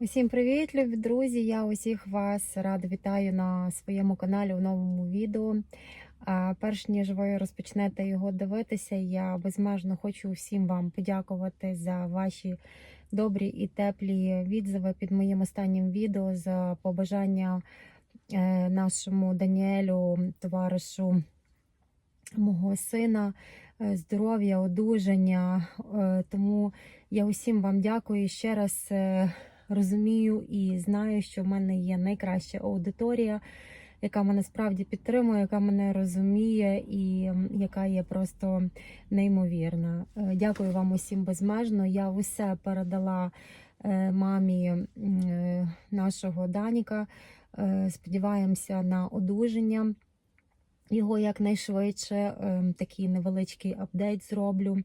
Усім привіт, любі друзі! Я усіх вас рада вітаю на своєму каналі у новому відео. Перш ніж ви розпочнете його дивитися, я безмежно хочу всім вам подякувати за ваші добрі і теплі відзиви під моїм останнім відео за побажання е, нашому Даніелю, товаришу мого сина, е, здоров'я, одужання. Е, Тому я усім вам дякую ще раз. Розумію і знаю, що в мене є найкраща аудиторія, яка мене справді підтримує, яка мене розуміє і яка є просто неймовірна. Е, Дякую вам усім безмежно. Я усе передала е, мамі е, нашого Даніка. Сподіваємося на одужання. Його якнайшвидше Е, такий невеличкий апдейт зроблю.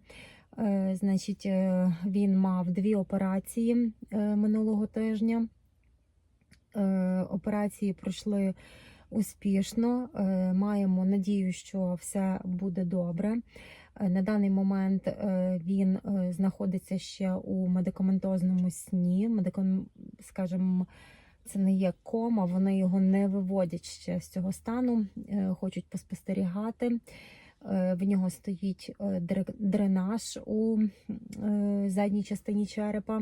Е, Значить, е, він мав дві операції е, минулого тижня. Операції пройшли успішно. Маємо надію, що все буде добре. На даний момент він знаходиться ще у медикаментозному сні. Медикам, скажімо, це не є кома, вони його не виводять ще з цього стану, хочуть поспостерігати. Е, В нього стоїть е, дренаж у е, задній частині черепа.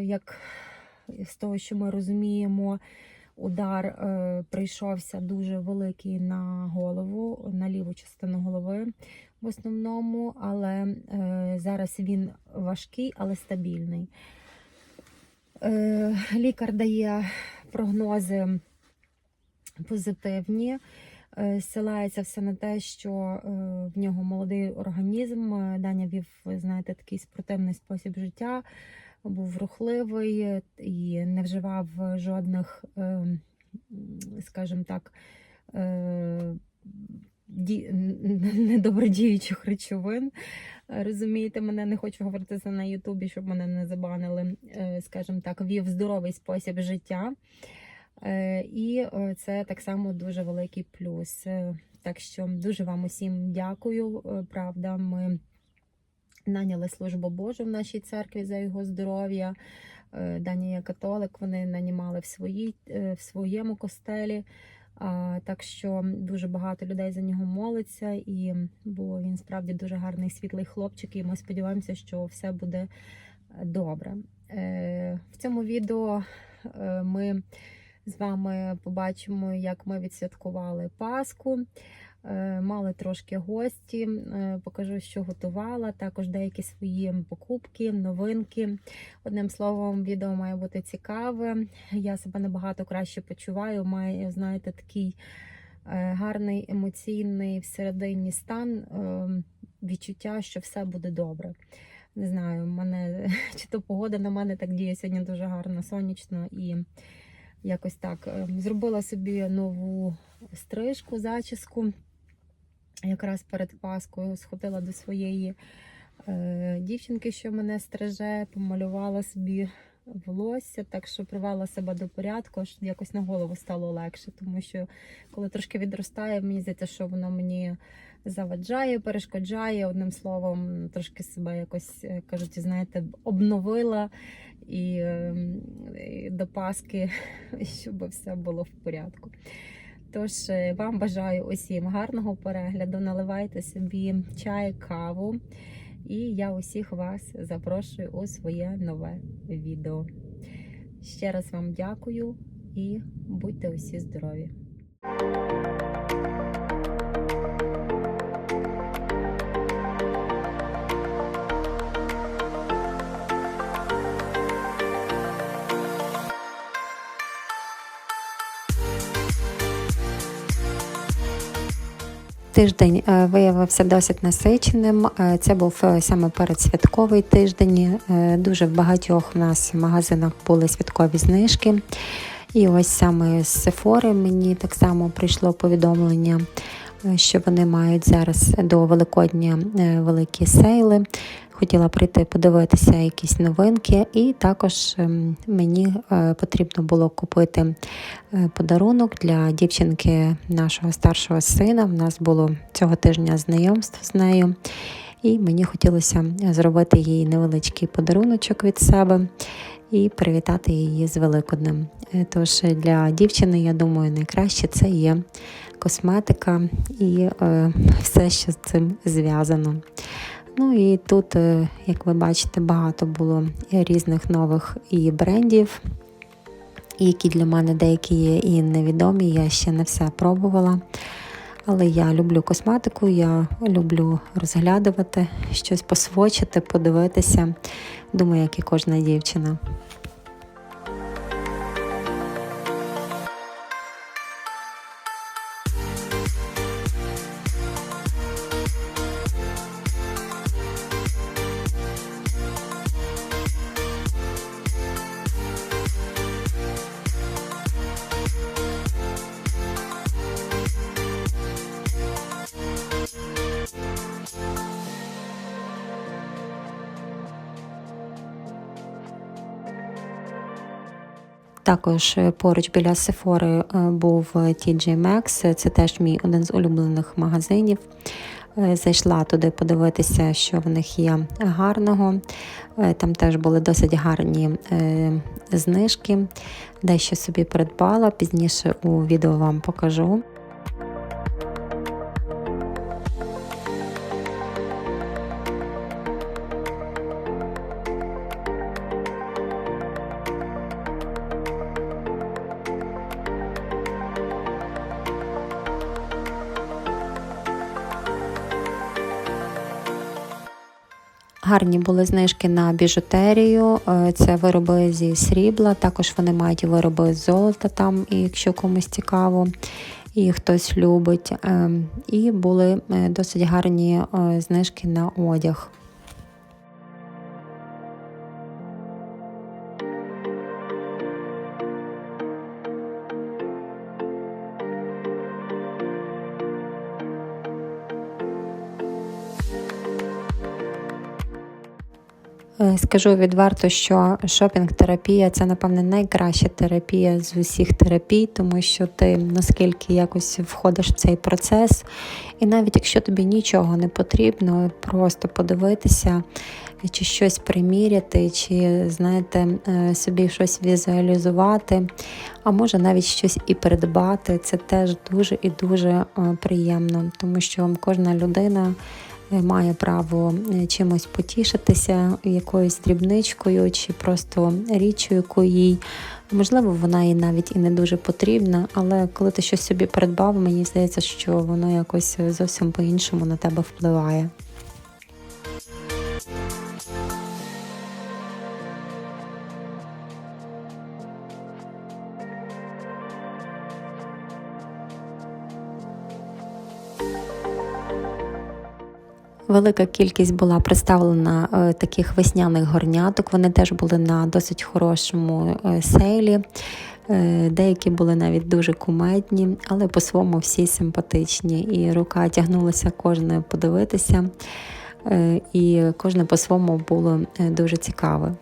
Як з того, що ми розуміємо, удар прийшовся дуже великий на голову, на ліву частину голови в основному, але зараз він важкий, але стабільний. Лікар дає прогнози позитивні. Е, Зсилається все на те, що е, в нього молодий організм. Е, Даня вів, знаєте, такий спортивний спосіб життя, був рухливий і не вживав жодних, скажімо так, ді- недобродіючих речовин. Розумієте, мене не хочу говорити це на Ютубі, щоб мене не забанили. Скажімо так, вів здоровий спосіб життя. Е, І е, це так само дуже великий плюс. Е, Так що дуже вам усім дякую. Правда, ми наняли службу Божу в нашій церкві за його здоров'я. Даня є католик, вони нанімали в, своїй, в своєму костелі. Так що дуже багато людей за нього молиться, і бо він справді дуже гарний світлий хлопчик, і ми сподіваємося, що все буде добре. В цьому відео ми з вами побачимо, як ми відсвяткували Пасху. Е, Мали трошки гості, Е, покажу, що готувала, також деякі свої покупки, новинки. Одним словом, відео має бути цікаве. Я себе набагато краще почуваю. Маю, знаєте, такий е, гарний емоційний всередині стан, відчуття, що все буде добре. Не знаю, мене чи то погода на мене так діє сьогодні дуже гарно, сонячно і якось так. Е, Зробила собі нову стрижку, зачіску. Якраз перед Паскою сходила до своєї е, дівчинки, що мене стриже, помалювала собі волосся, так що привела себе до порядку, аж якось на голову стало легше, тому що коли трошки відростає, мені здається, що воно мені заваджає, перешкоджає. Одним словом, трошки себе якось е, кажуть, знаєте, обновила і, е, і до Паски, щоб все було в порядку. Тож е, вам бажаю усім гарного перегляду. Наливайте собі чай, каву. І я усіх вас запрошую у своє нове відео. Ще раз вам дякую і будьте усі здорові! Тиждень е, виявився досить насиченим. Е, Це був е, саме передсвятковий тиждень. Дуже в багатьох в нас в магазинах були святкові знижки. І ось саме з Сефори мені так само прийшло повідомлення, що вони мають зараз до Великодня великі сейли. Хотіла прийти подивитися якісь новинки, і також ем, мені е, потрібно було купити е, подарунок для дівчинки нашого старшого сина. У нас було цього тижня знайомство з нею, і мені хотілося зробити їй невеличкий подаруночок від себе. і привітати її з Великоднем. Е, Тож для дівчини, я думаю, найкраще це є косметика і е, все, що з цим зв'язано. Ну і тут, е, як ви бачите, багато було різних нових і брендів, які для мене деякі є і невідомі. Я ще не все пробувала. Але я люблю косметику, я люблю розглядувати, щось посвочити, подивитися. Думаю, як і кожна дівчина. Також е, поруч біля Сефори е, був е, TJ Maxx, це теж мій один з улюблених магазинів. Е, Зайшла туди подивитися, що в них є гарного. Е, Там теж були досить гарні е, знижки. Дещо собі придбала, пізніше у відео вам покажу. Гарні були знижки на біжутерію. Е, Це вироби зі срібла. Також вони мають вироби з золота, там, якщо комусь цікаво, і хтось любить. Е, І були е, досить гарні е, знижки на одяг. Скажу відверто, що шопінг-терапія це, напевне, найкраща терапія з усіх терапій, тому що ти наскільки якось входиш в цей процес, і навіть якщо тобі нічого не потрібно, просто подивитися, чи щось приміряти, чи знаєте, е, собі щось візуалізувати, а може навіть щось і придбати, це теж дуже і дуже е, приємно, тому що кожна людина має право е, чимось потішитися, якоюсь дрібничкою чи просто річчю, яку їй. Можливо, вона їй навіть і не дуже потрібна, але коли ти щось собі придбав, мені здається, що воно якось зовсім по-іншому на тебе впливає. Велика кількість була представлена е, таких весняних горняток. Вони теж були на досить хорошому е, сейлі. Е, Деякі були навіть дуже куметні, але по-своєму всі симпатичні. І рука тягнулася кожне подивитися, і кожне по-своєму було дуже цікаве.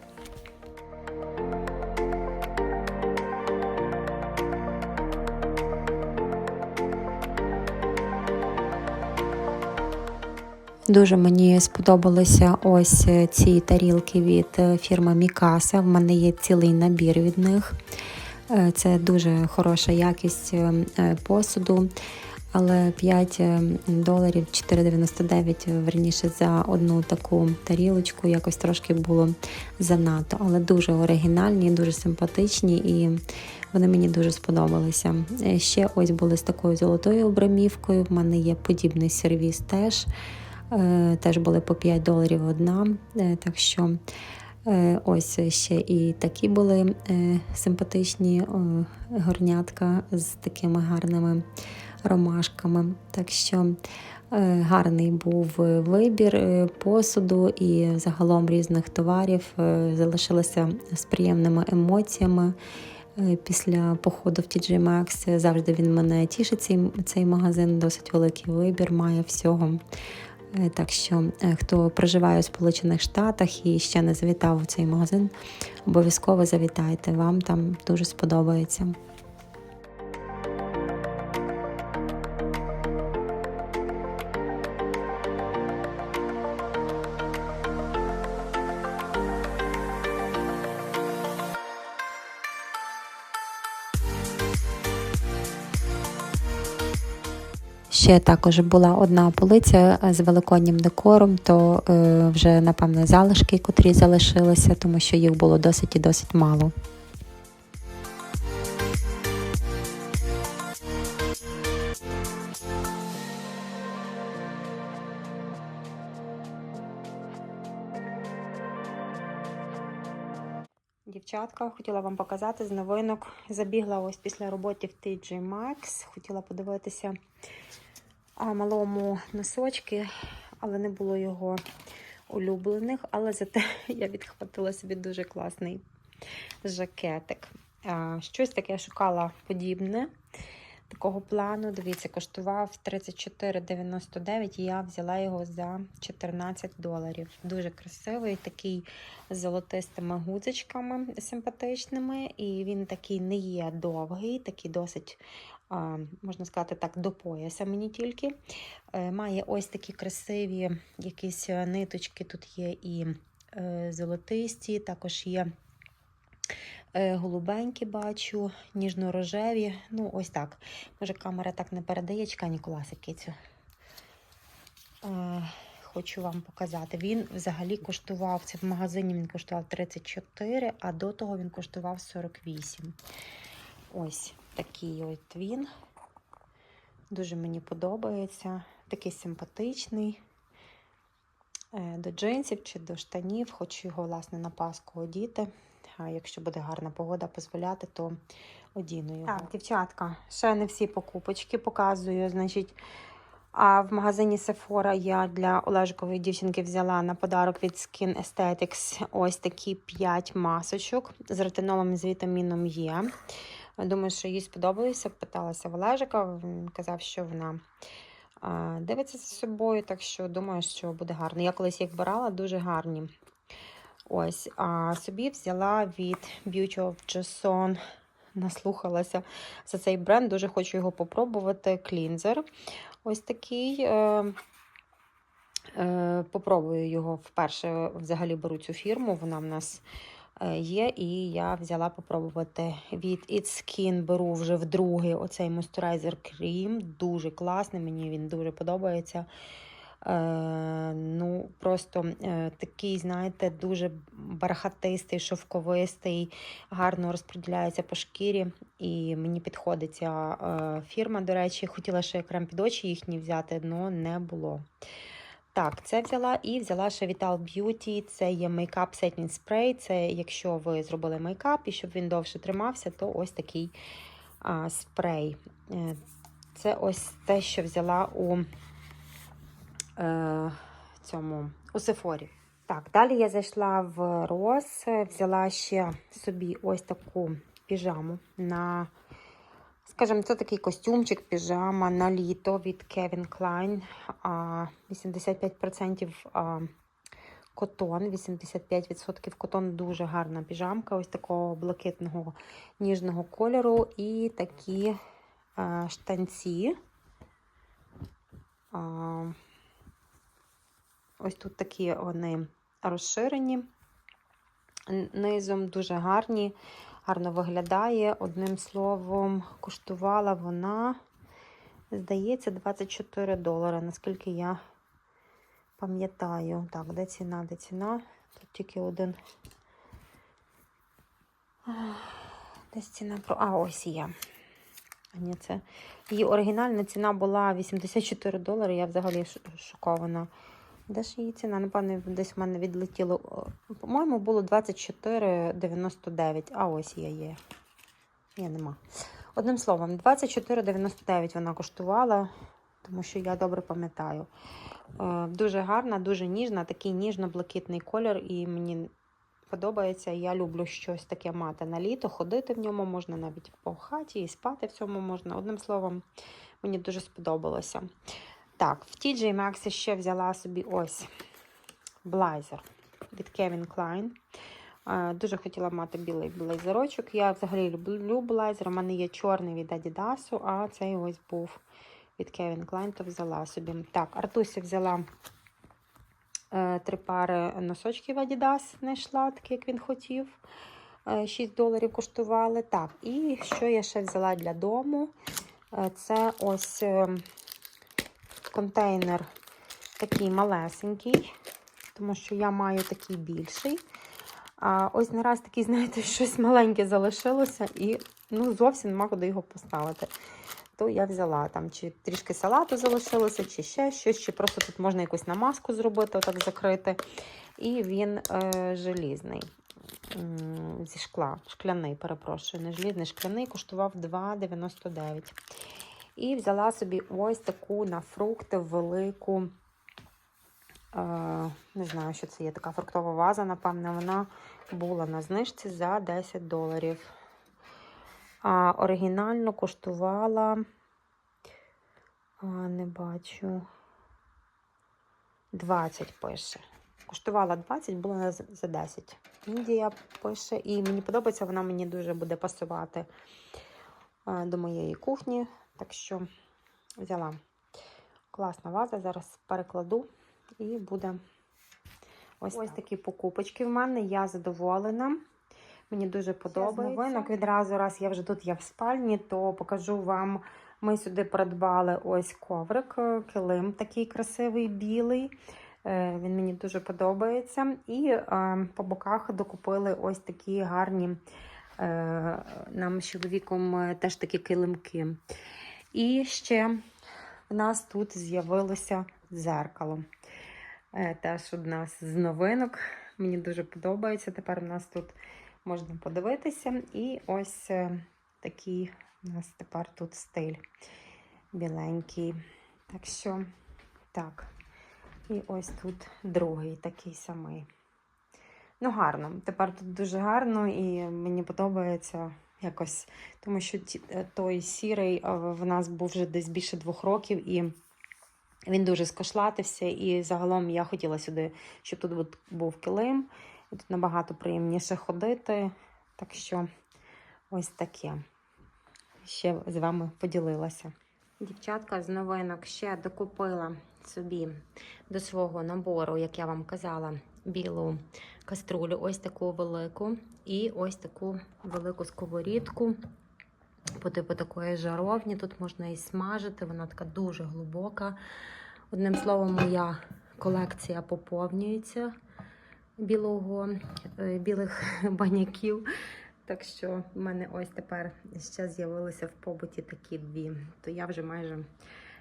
Дуже мені сподобалися ось е, ці тарілки від е, фірми Мікаса. В мене є цілий набір від них. Е, Це дуже хороша якість посуду, але 5 е, доларів 4,99 верніше за одну таку тарілочку якось трошки було занадто, але дуже оригінальні, дуже симпатичні і вони мені дуже сподобалися. Ще ось були з такою золотою обрамівкою. В мене є подібний сервіс теж. Е, Теж були по 5 доларів одна. Е, Так що е, ось ще і такі були симпатичні горнятка з такими гарними ромашками. Так що гарний був вибір посуду і загалом різних товарів. Залишилися з приємними емоціями. Після походу в TJ Maxx завжди він мене тішить. Цей, цей магазин досить великий вибір, має всього. Е, Так що, е, хто проживає у Сполучених Штатах і ще не завітав у цей магазин, обов'язково завітайте. Вам там дуже сподобається. Ще також була одна полиця з великоднім декором, то е, вже, напевне, залишки, котрі залишилися, тому що їх було досить і досить мало. Дівчатка, хотіла вам показати з новинок. Забігла ось після роботи в TJ Maxx. Хотіла подивитися малому носочки, але не було його улюблених. Але зате я відхватила собі дуже класний жакетик. Щось таке я шукала подібне. Такого плану, дивіться, коштував 34,99. Я взяла його за 14 доларів. Дуже красивий, такий з золотистими гудзичками симпатичними. І він такий не є довгий, такий досить, можна сказати так, до пояса мені тільки. Е, Має ось такі красиві якісь е, ниточки. Тут є і е, золотисті, також є. Голубенькі бачу, ніжно-рожеві. Ну, ось так. Може, камера так не передає. Чекай, Ніколаса Кицю. Е, хочу вам показати. Він взагалі коштував, це в магазині він коштував 34, а до того він коштував 48. Ось такий от він. Дуже мені подобається. Такий симпатичний. Е, До джинсів чи до штанів, хочу його, власне, на Пасху одіти. А якщо буде гарна погода дозволяти, то одіну його. Так, дівчатка, ще не всі покупочки показую. Значить, а в магазині Sephora я для Олежкової дівчинки взяла на подарок від Skin Aesthetics ось такі 5 масочок з ретинолом і з вітаміном Е. Думаю, що їй сподобалося. Питалася в Олежика, він казав, що вона дивиться за собою, так що думаю, що буде гарно. Я колись їх брала, дуже гарні. Ось, а собі взяла від Beauty of Joseon. Наслухалася за цей бренд. Дуже хочу його попробувати. Клінзер. Ось такий. Е, е, попробую його вперше. Взагалі беру цю фірму. Вона в нас є. І я взяла попробувати від It's Skin. Беру вже вдруге оцей Moisturizer Cream. Дуже класний, мені він дуже подобається. Е, ну, просто е, такий, знаєте, дуже бархатистий, шовковистий, гарно розподіляється по шкірі. І мені підходить ця е, фірма, до речі, хотіла ще крем під очі їхні взяти, але не було. Так, це взяла і взяла ще Vital Beauty. Це є мейкап Setting Spray. Це якщо ви зробили мейкап і щоб він довше тримався, то ось такий а, спрей. Е, Це ось те, що взяла у е, цьому у Сефорі. Так, далі я зайшла в Рос, взяла ще собі ось таку піжаму на, скажімо, це такий костюмчик, піжама на літо від Kevin Klein. 85% котон, 85% котон, дуже гарна піжамка, ось такого блакитного ніжного кольору. І такі штанці. Ось тут такі вони розширені, низом дуже гарні, гарно виглядає. Одним словом, коштувала вона, здається, 24 долари, наскільки я пам'ятаю. Так, де ціна, де ціна? Тут тільки один. Десь ціна про. А, ось є. Ні, це. Її оригінальна ціна була 84 долари. Я взагалі шокована. Де ж її ціна? Напевно, десь в мене відлетіло. По-моєму, було 24,99. А ось я є. Ні, нема. Одним словом, 24,99 вона коштувала, тому що я добре пам'ятаю. Е, Дуже гарна, дуже ніжна, такий ніжно-блакитний колір, і мені подобається. Я люблю щось таке мати на літо, ходити в ньому можна навіть по хаті і спати в цьому можна. Одним словом, мені дуже сподобалося. Так, в TJ Maxx ще взяла собі ось блайзер від Kevin Klein. Е, Дуже хотіла мати білий блейзерочок. Я взагалі люблю блайзер. У мене є чорний від Adidas, а цей ось був від Kevin Klein, то взяла собі. Так, Артусі взяла е, три пари носочків Adidas, знайшла, так як він хотів. Е, 6 доларів коштували. Так, і що я ще взяла для дому? Е, Це ось. Контейнер такий малесенький, тому що я маю такий більший. А ось нараз такий, знаєте, щось маленьке залишилося і ну, зовсім нема куди його поставити. То я взяла там, чи трішки салату залишилося, чи ще щось, чи просто тут можна якусь намазку зробити, отак закрити. І він е, желізний. Зі шкла, шкляний, перепрошую, не желізний, шкляний, коштував 2,99. І взяла собі ось таку на фрукти велику. Е, не знаю, що це є така фруктова ваза, напевне, вона була на знижці за 10 доларів. А оригінально коштувала, а, не бачу, 20 пише. Коштувала 20, була за 10. Індія пише, і мені подобається, вона мені дуже буде пасувати е, до моєї кухні. Так що взяла класна ваза, зараз перекладу і буде ось, ось такі покупочки в мене. Я задоволена. Мені дуже подобається. Новинок відразу, раз я вже тут я в спальні, то покажу вам. Ми сюди придбали ось коврик, е, килим такий красивий білий. Е, Він мені дуже подобається. І е, по боках докупили ось такі гарні нам з чоловіком теж такі килимки. І ще в нас тут з'явилося дзеркало. Е, Теж одна з новинок. Мені дуже подобається. Тепер у нас тут можна подивитися. І ось е, такий у нас тепер тут стиль біленький. Так що, так. І ось тут другий такий самий. Ну, гарно. Тепер тут дуже гарно і мені подобається якось, тому що е, той сірий е, в нас був вже десь більше двох років, і він дуже скошлатився. І загалом я хотіла сюди, щоб тут був килим. І тут набагато приємніше ходити. Так що ось таке. Ще з вами поділилася. Дівчатка з новинок ще докупила собі до свого набору, як я вам казала, білу каструлю, ось таку велику, і ось таку велику сковорідку. По типу такої жаровні. Тут можна і смажити, вона така дуже глибока. Одним словом, моя колекція поповнюється білого, е, білих баняків. Так що в мене ось тепер ще з'явилися в побуті такі дві. То я вже майже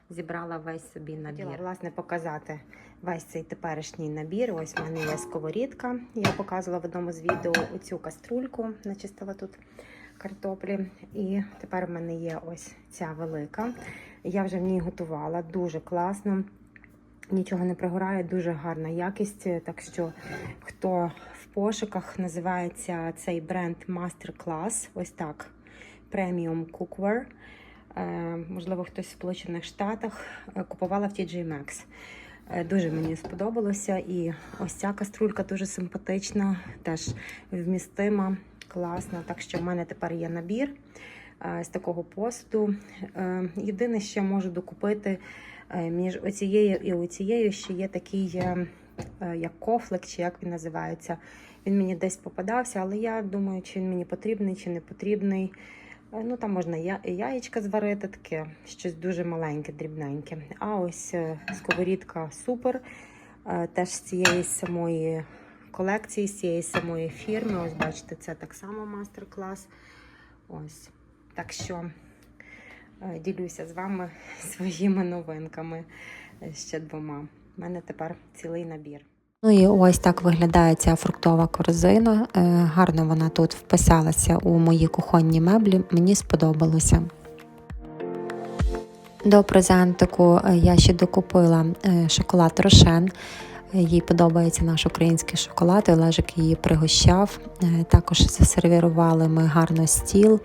зібрала весь собі набір. Власне, показати весь цей теперішній набір. Ось в мене є сковорідка. Я показувала в одному з відео оцю каструльку, начистила тут картоплі. І тепер в мене є ось ця велика. Я вже в ній готувала дуже класно. Нічого не пригорає, дуже гарна якість. Так що, хто в пошуках називається цей бренд Master Class, ось так. Premium Cookware. Е, можливо, хтось в Сполучених Штатах е, купувала в TJ Maxx. Е, Дуже мені сподобалося. І ось ця каструлька дуже симпатична, теж вмістима, класна. Так що в мене тепер є набір е, з такого посуду. Е, Єдине, що можу докупити між оцією і оцією ще є такий як кофлик, чи як він називається. Він мені десь попадався, але я думаю, чи він мені потрібний, чи не потрібний. Е, Ну, там можна яєчка зварити, таке щось дуже маленьке, дрібненьке. А ось е, сковорідка супер. Е, Теж з цієї самої колекції, з цієї самої фірми. Ось бачите, це так само мастер-клас. Так що ділюся з вами своїми новинками ще двома. У мене тепер цілий набір. Ну і ось так виглядає ця фруктова корзина. Е, Гарно вона тут вписалася у мої кухонні меблі. Мені сподобалося. До презентику е, я ще докупила е, шоколад Рошен. Їй подобається наш український шоколад, і Олежик її пригощав. Також засервірували ми гарно стіл.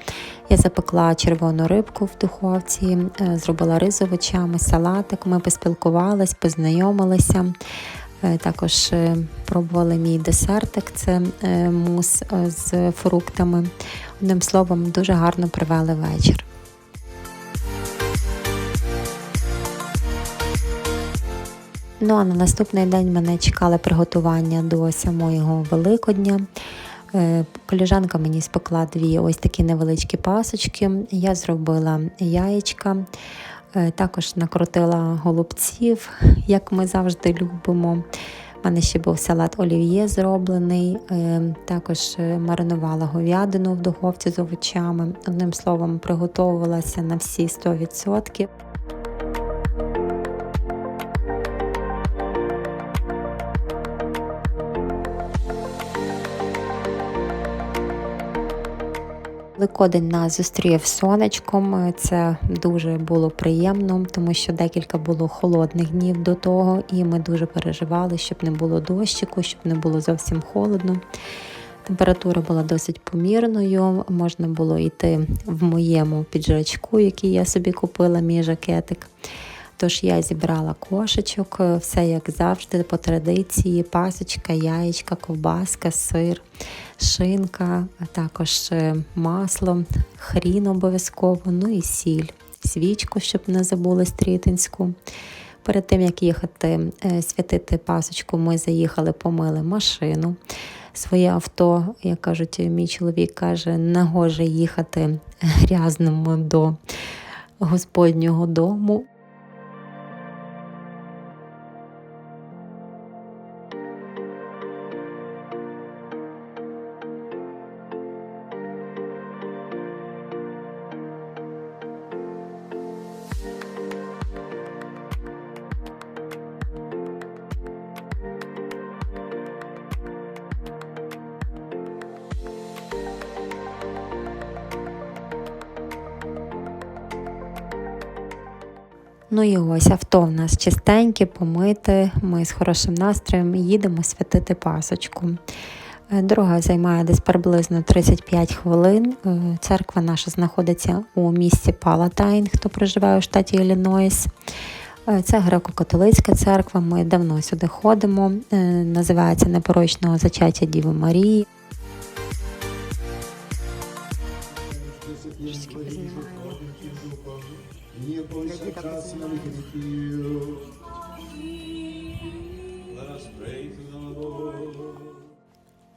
Я запекла червону рибку в духовці, зробила з салатик. Ми поспілкувались, познайомилися. Е, Також е, пробували мій десертик, це е, мус з фруктами. Одним словом, дуже гарно провели вечір. Ну а на наступний день мене чекали приготування до самого Великодня. Коліжанка мені спекла дві ось такі невеличкі пасочки. Я зробила яєчка, Також накрутила голубців, як ми завжди любимо. У мене ще був салат олів'є зроблений. Е, Також е, маринувала говядину в духовці з овочами. Одним словом, приготовувалася на всі 100%. Великодень нас зустрів сонечком. Е, Це дуже було приємно, тому що декілька було холодних днів до того, і ми дуже переживали, щоб не було дощику, щоб не було зовсім холодно. Температура була досить помірною. Можна було йти в моєму піджачку, який я собі купила, мій жакетик. Тож я зібрала кошечок, е, все як завжди, по традиції: пасочка, яєчка, ковбаска, сир, шинка, а також е, масло, хрін обов'язково, ну і сіль, свічку, щоб не забули стрітинську. Перед тим як їхати е, святити пасочку, ми заїхали, помили машину. Своє авто, як кажуть, мій чоловік каже, не гоже їхати грязному до Господнього дому. Ну і ось авто в нас чистеньке, помите. Ми з хорошим настроєм їдемо святити пасочку. Е, Дорога займає десь приблизно 35 хвилин. Е, Церква наша знаходиться у місті Палатайн, хто проживає у штаті Іллінойс. Е, Це греко-католицька церква. Ми давно сюди ходимо. Називається Непорочного зачаття Діви Марії.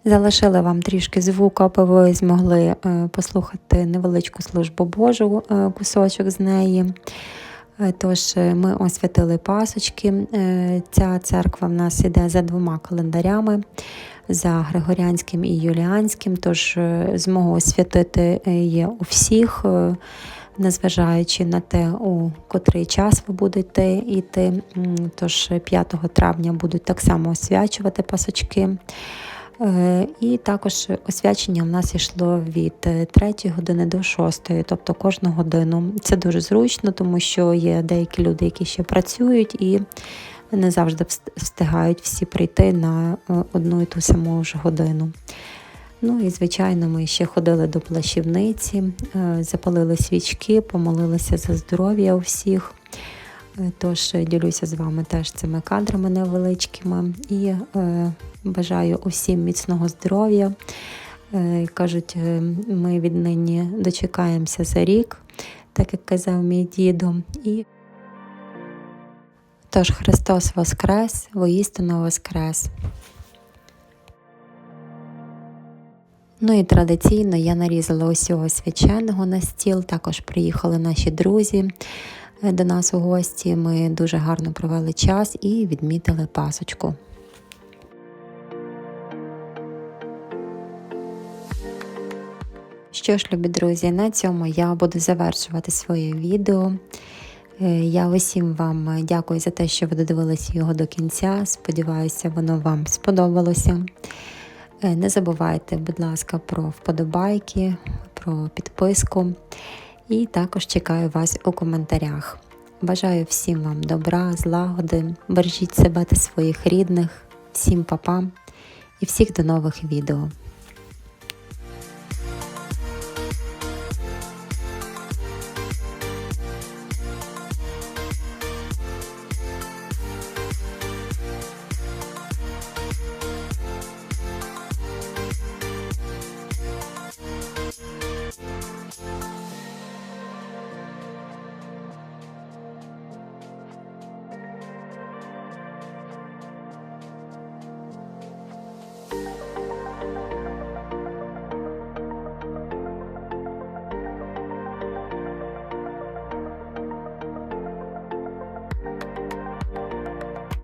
Залишили вам трішки звуку, аби ви змогли е, послухати невеличку службу Божу, е, кусочок з неї. Е, Тож ми освятили пасочки. Ця церква в нас іде за двома календарями. За Григоріанським і Юліанським, тож змогу освятити є у всіх, незважаючи на те, у котрий час ви будете йти. Тож 5 травня будуть так само освячувати пасочки. Е, І також освячення в нас йшло від 3 години до 6, тобто кожну годину. Це дуже зручно, тому що є деякі люди, які ще працюють і не завжди встигають всі прийти на е, одну і ту саму ж годину. Ну і звичайно, ми ще ходили до плащівниці, е, запалили свічки, помолилися за здоров'я у всіх. Тож е, ділюся з вами теж цими кадрами невеличкими і е, бажаю усім міцного здоров'я. Е, кажуть, е, ми віднині дочекаємося за рік, так як казав мій дідо. І тож Христос Воскрес, воістину Воскрес. Ну і традиційно я нарізала усього свяченого на стіл. Також приїхали наші друзі до нас у гості. Ми дуже гарно провели час і відмітили пасочку. Що ж, любі друзі, на цьому я буду завершувати своє відео. Е, Я усім вам дякую за те, що ви додивилися його до кінця. Сподіваюся, воно вам сподобалося. Е, Не забувайте, будь ласка, про вподобайки, про підписку. І також чекаю вас у коментарях. Бажаю всім вам добра, злагоди, бережіть себе та своїх рідних, всім папам і всіх до нових відео.